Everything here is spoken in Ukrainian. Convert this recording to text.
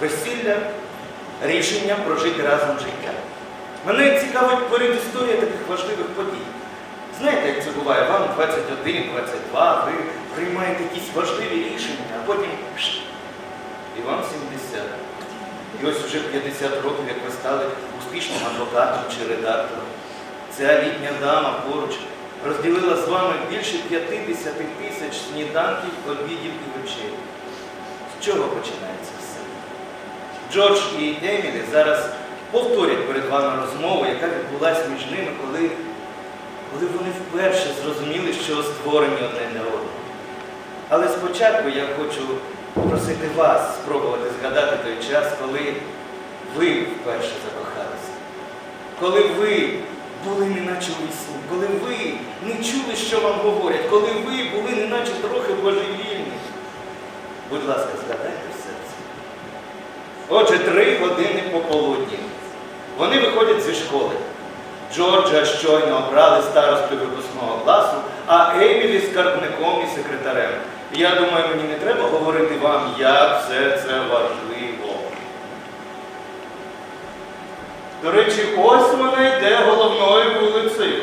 весілля рішення прожити разом життя. Мене цікавить передісторія таких важливих подій. Знаєте, як це буває? Вам 21, 22, ви приймаєте якісь важливі рішення, а потім і вам 70. І ось вже 50 років, як ви стали успішним адвокатом чи редактором. Ця літня дама поруч розділила з вами більше 50 тисяч сніданків, обідів і вечерів. З чого починається? Джордж і Емілі зараз повторять перед вами розмову, яка відбулася між ними, коли, коли вони вперше зрозуміли, що створені одне для одного. Але спочатку я хочу попросити вас спробувати згадати той час, коли ви вперше закохалися. Коли ви були неначе у вісні, коли ви не чули, що вам говорять, коли ви були неначе трохи божевільні. Будь ласка, згадайте все це. Отже, три години пополудні. Вони виходять зі школи. Джорджа щойно обрали старостою випускного класу, а Емілі скарбником і секретарем. Я думаю, мені не треба говорити вам, як все це важливо. До речі, ось вона йде головною вулицею.